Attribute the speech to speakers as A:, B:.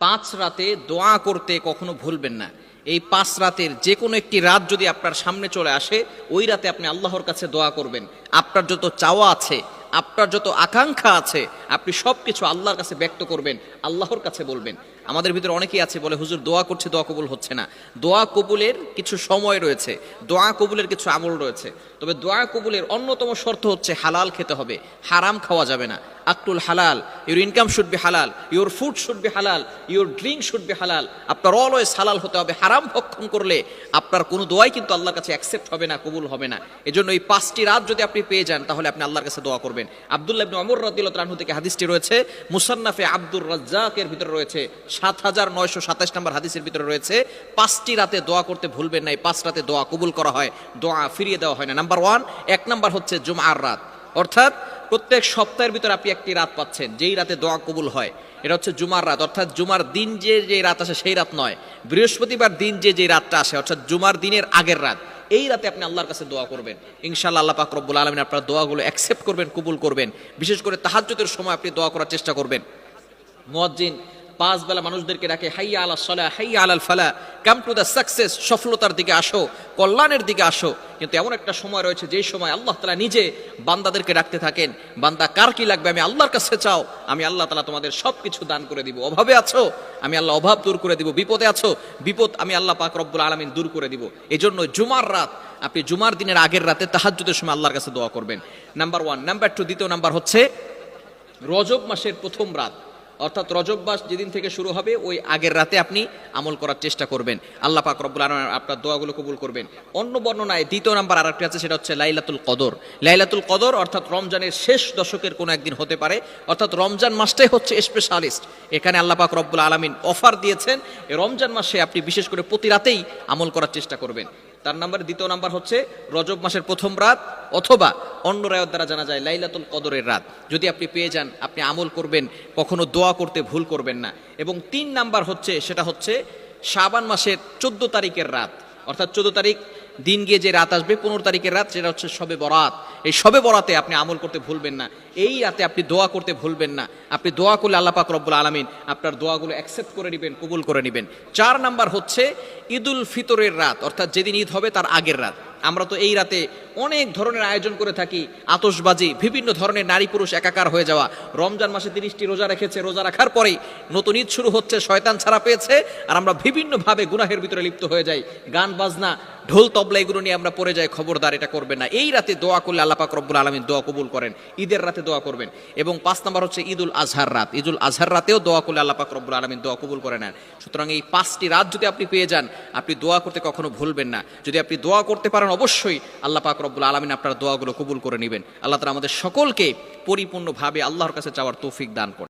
A: পাঁচ রাতে দোয়া করতে কখনো ভুলবেন না। এই পাঁচ রাতের যে কোনো একটি রাত যদি আপনার সামনে চলে আসে, ওই রাতে আপনি আল্লাহর কাছে দোয়া করবেন। আপনার যত চাওয়া আছে আপনার যত আকাঙ্ক্ষা আছে, আপনি সব কিছু আল্লাহর কাছে ব্যক্ত করবেন, আল্লাহর কাছে বলবেন। আমাদের ভিতরে অনেকেই আছে, বলে, হুজুর, দোয়া করছে, দোয়া কবুল হচ্ছে না। দোয়া কবুলের কিছু সময় রয়েছে, দোয়া কবুলের কিছু আমল রয়েছে। তবে দোয়া কবুলের অন্যতম শর্ত হচ্ছে, হালাল খেতে হবে, হারাম খাওয়া যাবে না। আকটুল হালাল, ইউর ইনকাম শুড বি হালাল, ইউর ফুড শুড বি হালাল, ইউর ড্রিঙ্ক শুড বি হালাল। আপনার অলওয়েজ হালাল হতে হবে, হারাম ভক্ষণ করলে আপনার কোনো দোয়াই কিন্তু আল্লাহর কাছে অ্যাকসেপ্ট হবে না, কবুল হবে না। এজন্য এই পাঁচটি রাত যদি আপনি পেয়ে যান, তাহলে আপনি আল্লাহর কাছে দোয়া করবেন। আব্দুল্লাহ ইবনে ওমর রাদিয়াল্লাহু তাআলা থেকে হাদিসটি রয়েছে, মুসান্নাফে আব্দুর রাজ্জাকের ভিতরে রয়েছে সাত হাজার নয়শো সাতাশ নম্বর হাদিসের ভিতরে রয়েছে, পাঁচটি রাতে দোয়া করতে ভুলবেন না এই পাঁচ রাতে দোয়া কবুল করা হয়, দোয়া ফিরিয়ে দেওয়া হয় না। নাম্বার ওয়ান, এক নাম্বার হচ্ছে জুমার রাত। অর্থাৎ প্রত্যেক সপ্তাহের ভিতরে আপনি একটি রাত পাচ্ছেন, যেই রাতে দোয়া কবুল হয়, এটা হচ্ছে জুমার রাত। অর্থাৎ জুমার দিন যে যে রাত আসে, সেই রাত নয়। বৃহস্পতিবার দিন যে যে রাতটা আসে, অর্থাৎ জুমার দিনের আগের রাত। এই রাতে আপনি আল্লাহর কাছে দোয়া করবেন। ইনশাল্লাহ আল্লাহ পাক রব্বুল আলমিন আপনার দোয়াগুলো অ্যাকসেপ্ট করবেন, কবুল করবেন। বিশেষ করে তাহাজ্যতের সময় আপনি দোয়া করার চেষ্টা করবেন। মুয়াজ্জিন পাঁচ বেলা মানুষদেরকে ডাকে, হাইয়া আলা সলা হাইয়া আলাল ফালা কাম টু দ্য সাকসেস সফলতার দিকে আসো, কল্যাণের দিকে আসো। কিন্তু এমন একটা সময় রয়েছে যেই সময় আল্লাহ তালা নিজে বান্দাদেরকে ডাকতে থাকেন, বান্দা, কার কি লাগবে? আমি আল্লাহর কাছে চাও। আমি আল্লাহ তালা তোমাদের সব কিছু দান করে দিব। অভাবে আছো? আমি আল্লাহ অভাব দূর করে দিব। বিপদে আছো? বিপদ আমি আল্লাহ পাক রব্বুল আলমিন দূর করে দিব। এই জন্য জুমার রাত, আপনি জুমার দিনের আগের রাতে তাহাজ্জুদের সময় আল্লাহর কাছে দোয়া করবেন। নাম্বার ওয়ান নাম্বার টু দ্বিতীয় নাম্বার হচ্ছে, রজব মাসের প্রথম রাত। অর্থাৎ রজব মাস যেদিন থেকে শুরু হবে, ওই আগের রাতে আপনি আমল করার চেষ্টা করবেন। আল্লাহ পাক রব্বুল আলমিন আপনার দোয়াগুলো কবুল করবেন। অন্য বর্ণনায় দ্বিতীয় নাম্বার আরেকটি আছে, সেটা হচ্ছে লাইলাতুল কদর। লাইলাতুল কদর অর্থাৎ রমজানের শেষ দশকের কোনো একদিন হতে পারে, অর্থাৎ রমজান মাসটাই হচ্ছে স্পেশালিস্ট এখানে আল্লাহ পাক রব্বুল আলমিন অফার দিয়েছেন রমজান মাসে আপনি বিশেষ করে প্রতি রাতেই আমল করার চেষ্টা করবেন। তার নাম্বার দ্বিতীয় নাম্বার হচ্ছে রজব মাসের প্রথম রাত অথবা অন্য রায়ত দ্বারা জানা যায় লাইলাতুল কদরের রাত। যদি আপনি পেয়ে যান, আপনি আমল করবেন, কখনো দোয়া করতে ভুল করবেন না। এবং তিন নাম্বার হচ্ছে, সেটা হচ্ছে শাবান মাসের চোদ্দ তারিখের রাত। অর্থাৎ চোদ্দ তারিখ দিন গিয়ে যে রাত আসবে, পনেরো তারিখের রাত, সেটা হচ্ছে সবে বরাত। এই সবে বরাতে আপনি আমল করতে ভুলবেন না। এই রাতে আপনি দোয়া করতে ভুলবেন না। আপনি দোয়া করলে আল্লাহ পাক রব্বুল আলমিন আপনার দোয়াগুলো অ্যাকসেপ্ট করে নেবেন, কবুল করে নেবেন। চার নাম্বার হচ্ছে ঈদুল ফিতরের রাত, অর্থাৎ যেদিন ঈদ হবে তার আগের রাত। আমরা তো এই রাতে অনেক ধরনের আয়োজন করে থাকি আতসবাজি বিভিন্ন ধরনের নারী পুরুষ একাকার হয়ে যাওয়া। রমজান মাসে তিরিশটি রোজা রেখেছে, রোজা রাখার পরেই নতুন ঈদ শুরু হচ্ছে, শয়তান ছাড়া পেয়েছে, আর আমরা বিভিন্নভাবে গুনাহের ভিতরে লিপ্ত হয়ে যাই। গান, বাজনা ঢোল তবলা এগুলো নিয়ে আমরা পড়ে যাই, খবরদার, এটা করবেন না। এই রাতে দোয়া করলে আল্লাহ পাক রব্বুল আলমিন দোয়া কবুল করেন। ঈদের রাতে দোয়া করবেন। এবং পাঁচ নম্বর হচ্ছে ঈদুল আজহার রাত। ঈদুল আজহার রাতেও দোয়া করলে আল্লাহ পাক রব্বুল আলমিন দোয়া কবুল করে নেন। সুতরাং এই পাঁচটি রাত যদি আপনি পেয়ে যান, আপনি দোয়া করতে কখনো ভুলবেন না। যদি আপনি দোয়া করতে পারেন, অবশ্যই আল্লাহ পাক রব্বুল আলমিন আপনার দোয়াগুলো কবুল করে নেবেন। আল্লাহ তালা আমাদের সকলকে পরিপূর্ণভাবে আল্লাহর কাছে চাওয়ার তৌফিক দান করেন।